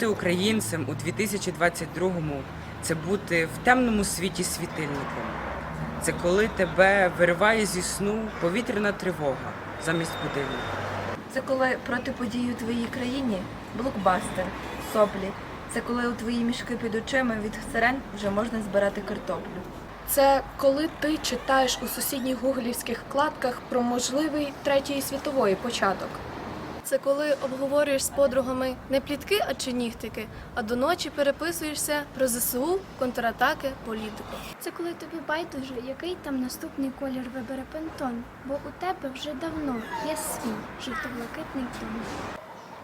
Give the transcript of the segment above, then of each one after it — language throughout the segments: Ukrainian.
Бути українцем у 2022-му – це бути в темному світі світильником. Це коли тебе вириває зі сну повітряна тривога замість будильника. Це коли проти подій у твоїй країні блокбастер, соплі. Це коли у твої мішки під очима від сирен вже можна збирати картоплю. Це коли ти читаєш у сусідніх гуглівських вкладках про можливий третьої світової початок. Це коли обговорюєш з подругами не плітки, а чи нігтики, а до ночі переписуєшся про ЗСУ, контратаки, політику. Це коли тобі байдуже, який там наступний колір вибере пентон, бо у тебе вже давно є свій жовто-блакитний тон.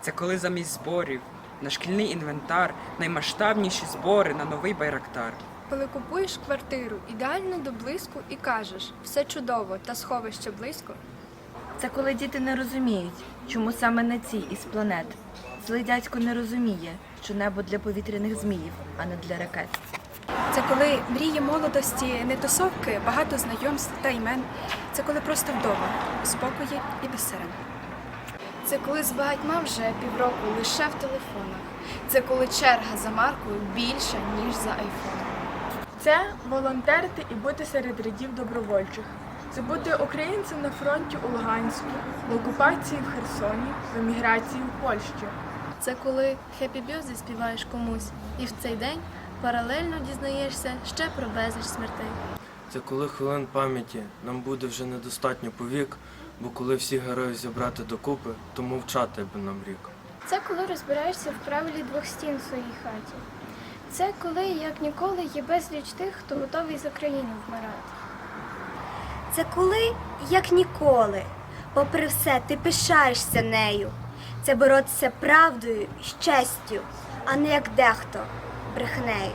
Це коли замість зборів на шкільний інвентар наймасштабніші збори на новий байрактар. Коли купуєш квартиру ідеально до блиску і кажеш все чудово та сховище близько. Це коли діти не розуміють, чому саме на цій із планет. Злий дядько не розуміє, що небо для повітряних зміїв, а не для ракет. Це коли мрії молодості не тусовки, багато знайомств та імен. Це коли просто вдома, у спокої і без сирен. Це коли з багатьма вже півроку лише в телефонах. Це коли черга за маркою більша, ніж за айфоном. Це волонтерити і бути серед рядів добровольчих. Це бути українцем на фронті у Луганську, в окупації в Херсоні, в еміграції в Польщі. Це коли хеппі бьози співаєш комусь, і в цей день паралельно дізнаєшся ще про безліч смертей. Це коли хвилин пам'яті нам буде вже недостатньо повік, бо коли всіх героїв зібрати докупи, то мовчати би нам рік. Це коли розбираєшся в правилі двох стін в своїй хаті. Це коли, як ніколи, є безліч тих, хто готовий за країну вмирати. Це коли, як ніколи, попри все, ти пишаєшся нею. Це боротися правдою і честю, а не як дехто брехнею.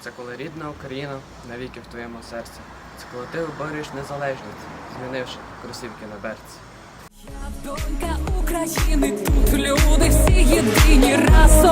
Це коли рідна Україна навіки в твоєму серці. Це коли ти оборюєш незалежність, змінивши кросівки на берці. Я Донька України, тут люди всі єдині раз